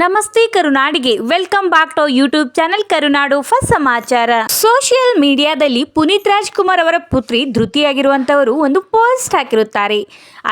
ನಮಸ್ತೆ ಕರುನಾಡಿಗೆ. Welcome back to YouTube channel Karunadu first ಸಮಾಚಾರ. Social ಮೀಡಿಯಾದಲ್ಲಿ ಪುನೀತ್ ರಾಜ್ಕುಮಾರ್ ಅವರ ಪುತ್ರಿ ಧೃತಿಯಾಗಿರುವಂತವರು ಒಂದು ಪೋಸ್ಟ್ ಹಾಕಿರುತ್ತಾರೆ.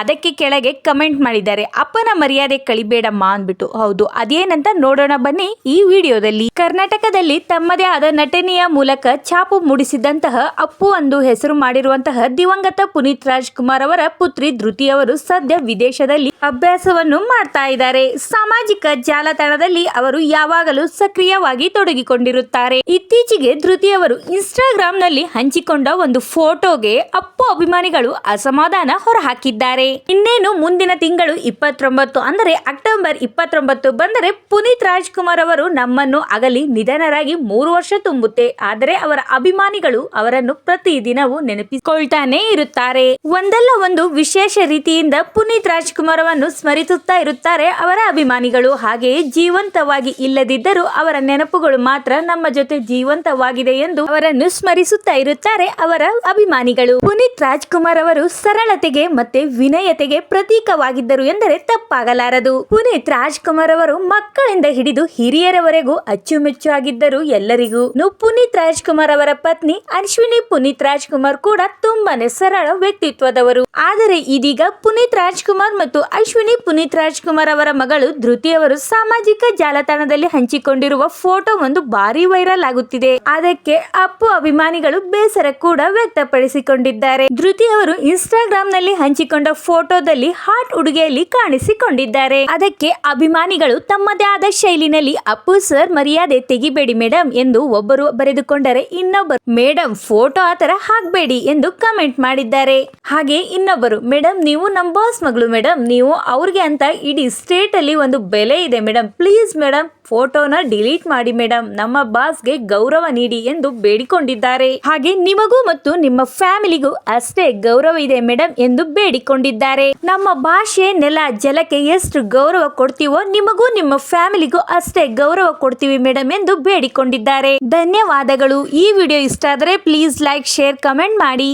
ಅದಕ್ಕೆ ಕೆಳಗೆ ಕಮೆಂಟ್ ಮಾಡಿದ್ದಾರೆ. ಅಪ್ಪನ ಮರ್ಯಾದೆ ಕಳಿಬೇಡಮ್ಮ ಅಂದ್ಬಿಟ್ಟು. ಹೌದು, ಅದೇನಂತ ನೋಡೋಣ ಬನ್ನಿ ಈ ವಿಡಿಯೋದಲ್ಲಿ. ಕರ್ನಾಟಕದಲ್ಲಿ ತಮ್ಮದೇ ಆದ ನಟನೆಯ ಮೂಲಕ ಛಾಪು ಮೂಡಿಸಿದಂತಹ ಅಪ್ಪು ಎಂದು ಹೆಸರು ಮಾಡಿರುವಂತಹ ದಿವಂಗತ ಪುನೀತ್ ರಾಜ್ಕುಮಾರ್ ಅವರ ಪುತ್ರಿ ಧೃತಿ ಅವರು ಸದ್ಯ ವಿದೇಶದಲ್ಲಿ ಅಭ್ಯಾಸವನ್ನು ಮಾಡ್ತಾ ಇದ್ದಾರೆ. ಸಾಮಾಜಿಕ ಜಾಲತಾಣದಲ್ಲಿ ಅವರು ಯಾವಾಗಲೂ ಸಕ್ರಿಯವಾಗಿ ತೊಡಗಿಕೊಂಡಿರುತ್ತಾರೆ. ಇತ್ತೀಚೆಗೆ ಧೃತಿ ಅವರು ಇನ್ಸ್ಟಾಗ್ರಾಮ್ನಲ್ಲಿ ಹಂಚಿಕೊಂಡ ಒಂದು ಫೋಟೋಗೆ ಅಪ್ಪು ಅಭಿಮಾನಿಗಳು ಅಸಮಾಧಾನ ಹೊರಹಾಕಿದ್ದಾರೆ. ಇನ್ನೇನು ಮುಂದಿನ ತಿಂಗಳು ಇಪ್ಪತ್ತೊಂಬತ್ತು ಅಂದರೆ ಅಕ್ಟೋಬರ್ ಇಪ್ಪತ್ತೊಂಬತ್ತು ಬಂದರೆ ಪುನೀತ್ ರಾಜ್ಕುಮಾರ್ ಅವರು ನಮ್ಮನ್ನು ಅಗಲಿ ನಿಧನರಾಗಿ ಮೂರು ವರ್ಷ ತುಂಬುತ್ತೆ. ಆದರೆ ಅವರ ಅಭಿಮಾನಿಗಳು ಅವರನ್ನು ಪ್ರತಿದಿನವೂ ನೆನಪಿಸಿಕೊಳ್ತಾನೆ ಇರುತ್ತಾರೆ. ಒಂದಲ್ಲ ಒಂದು ವಿಶೇಷ ರೀತಿಯಿಂದ ಪುನೀತ್ ರಾಜ್ಕುಮಾರ್ ಅವರನ್ನು ಸ್ಮರಿಸುತ್ತಾ ಇರುತ್ತಾರೆ ಅವರ ಅಭಿಮಾನಿಗಳು. ಹಾಗೆಯೇ ಜೀವಂತವಾಗಿ ಇಲ್ಲದಿದ್ದರೂ ಅವರ ನೆನಪುಗಳು ಮಾತ್ರ ನಮ್ಮ ಜೊತೆ ಜೀವಂತವಾಗಿದೆ ಎಂದು ಅವರನ್ನು ಸ್ಮರಿಸುತ್ತಾ ಇರುತ್ತಾರೆ ಅವರ ಅಭಿಮಾನಿಗಳು. ಪುನೀತ್ ರಾಜ್ಕುಮಾರ್ ಅವರು ಸರಳತೆಗೆ ಮತ್ತೆ ವಿನಯತೆಗೆ ಪ್ರತೀಕವಾಗಿದ್ದರು ಎಂದರೆ ತಪ್ಪಾಗಲಾರದು. ಪುನೀತ್ ರಾಜ್ಕುಮಾರ್ ಅವರು ಮಕ್ಕಳಿಂದ ಹಿಡಿದು ಹಿರಿಯರವರೆಗೂ ಅಚ್ಚುಮೆಚ್ಚು ಆಗಿದ್ದರು ಎಲ್ಲರಿಗೂ ಪುನೀತ್ ರಾಜ್ಕುಮಾರ್ ಅವರ ಪತ್ನಿ ಅಶ್ವಿನಿ ಪುನೀತ್ ರಾಜ್ಕುಮಾರ್ ಕೂಡ ತುಂಬಾನೇ ಸರಳ ವ್ಯಕ್ತಿತ್ವದವರು. ಆದರೆ ಇದೀಗ ಪುನೀತ್ ರಾಜ್ಕುಮಾರ್ ಮತ್ತು ಅಶ್ವಿನಿ ಪುನೀತ್ ರಾಜ್ಕುಮಾರ್ ಅವರ ಮಗಳು ಧೃತಿ ಅವರು ಸಾಮಾಜಿಕ ಜಾಲತಾಣದಲ್ಲಿ ಹಂಚಿಕೊಂಡಿರುವ ಫೋಟೋ ಒಂದು ಭಾರಿ ವೈರಲ್ ಆಗುತ್ತಿದೆ. ಅದಕ್ಕೆ ಅಪ್ಪು ಅಭಿಮಾನಿಗಳು ಬೇಸರ ಕೂಡ ವ್ಯಕ್ತಪಡಿಸಿಕೊಂಡಿದ್ದಾರೆ. ಧೃತಿ ಅವರು ಇನ್ಸ್ಟಾಗ್ರಾಮ್ನಲ್ಲಿ ಹಂಚಿಕೊಂಡ ಫೋಟೋದಲ್ಲಿ ಹಾಟ್ ಉಡುಗೆಯಲ್ಲಿ ಕಾಣಿಸಿಕೊಂಡಿದ್ದಾರೆ. ಅದಕ್ಕೆ ಅಭಿಮಾನಿಗಳು ತಮ್ಮದೇ ಆದ ಶೈಲಿನಲ್ಲಿ ಅಪ್ಪು ಸರ್ ಮರ್ಯಾದೆ ತೆಗಿಬೇಡಿ ಮೇಡಮ್ ಎಂದು ಒಬ್ಬರು ಬರೆದುಕೊಂಡರೆ ಇನ್ನೊಬ್ಬರು ಮೇಡಮ್ ಫೋಟೋ ಆತರ ಹಾಕ್ಬೇಡಿ ಎಂದು ಕಮೆಂಟ್ ಮಾಡಿದ್ದಾರೆ. ಹಾಗೆ ಇನ್ನೊಬ್ಬರು ಮೇಡಮ್ ನೀವು ನಮ್ಮ ಬಾಸ್ ಮಗಳು ಮೇಡಮ್ ನೀವು ಅವ್ರಿಗೆ ಅಂತ ಇಡೀ ಸ್ಟೇಟ್ ಅಲ್ಲಿ ಒಂದು ಬೆಲೆ ಇದೆ ಮೇಡಮ್ ಪ್ಲೀಸ್ ಮೇಡಮ್ ಫೋಟೋನ ಡಿಲೀಟ್ ಮಾಡಿ ಮೇಡಮ್ ನಮ್ಮ ಬಾಸ್ಗೆ ಗೌರವ ನೀಡಿ ಎಂದು ಬೇಡಿಕೊಂಡಿದ್ದಾರೆ. ಹಾಗೆ ನಿಮಗೂ ಮತ್ತು ನಿಮ್ಮ ಫ್ಯಾಮಿಲಿಗೂ ಅಷ್ಟೇ ಗೌರವ ಇದೆ ಮೇಡಮ್ ಎಂದು ಬೇಡಿಕೊಂಡಿದ್ದಾರೆ. ನಮ್ಮ ಭಾಷೆ ನೆಲ ಜಲಕ್ಕೆ ಎಷ್ಟು ಗೌರವ ಕೊಡ್ತೀವೋ ನಿಮಗೂ ನಿಮ್ಮ ಫ್ಯಾಮಿಲಿಗೂ ಅಷ್ಟೇ ಗೌರವ ಕೊಡ್ತೀವಿ ಮೇಡಮ್ ಎಂದು ಬೇಡಿಕೊಂಡಿದ್ದಾರೆ. ಧನ್ಯವಾದಗಳು. ಈ ವಿಡಿಯೋ ಇಷ್ಟ ಆದರೆ ಪ್ಲೀಸ್ ಲೈಕ್, ಶೇರ್, ಕಮೆಂಟ್ ಮಾಡಿ.